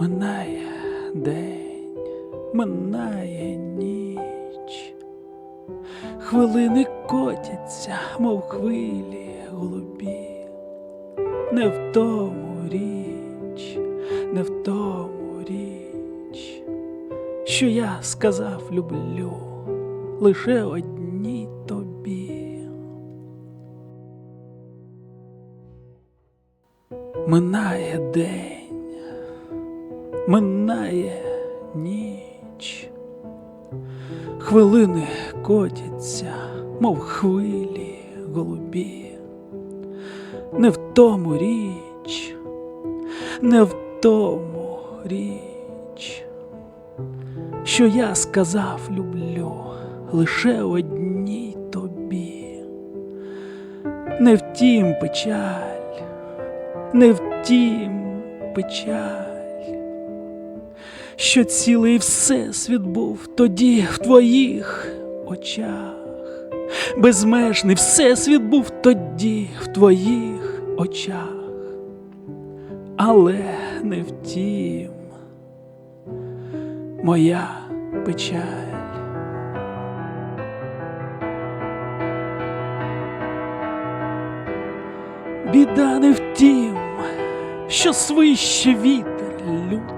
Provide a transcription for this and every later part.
Минає день, минає ніч, хвилини котяться, мов хвилі голубі, не в тому річ, не в тому річ, що я сказав люблю лише одній тобі. Минає день, минає ніч, хвилини котяться, мов хвилі голубі. Не в тому річ, не в тому річ, що я сказав люблю лише одній тобі. Не втім печаль, не втім печаль, що цілий всесвіт був тоді в твоїх очах, безмежний всесвіт був тоді в твоїх очах, але не втім моя печаль. Біда не в тім, що свище вітер лютий,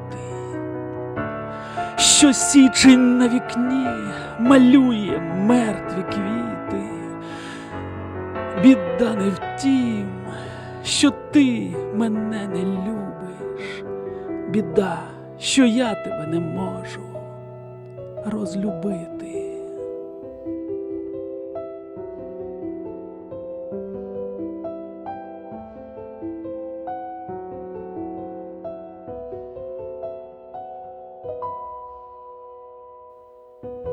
що січень на вікні малює мертві квіти. Біда не в тім, що ти мене не любиш, біда, що я тебе не можу розлюбити.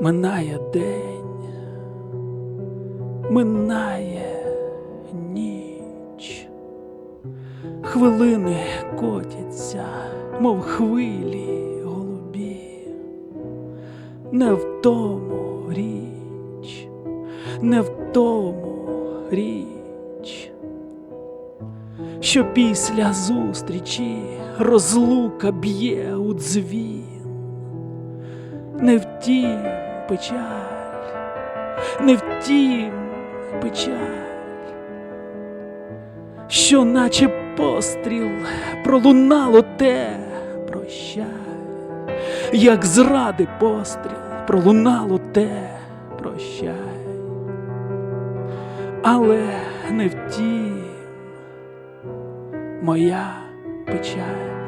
Минає день, минає ніч, хвилини котяться, мов хвилі голубі, не в тому річ, не в тому річ, що після зустрічі розлука б'є у дзвін. Не в втім печаль, не втім печаль, що наче постріл пролунало те прощай, як зради постріл пролунало те прощай, але не втім моя печаль.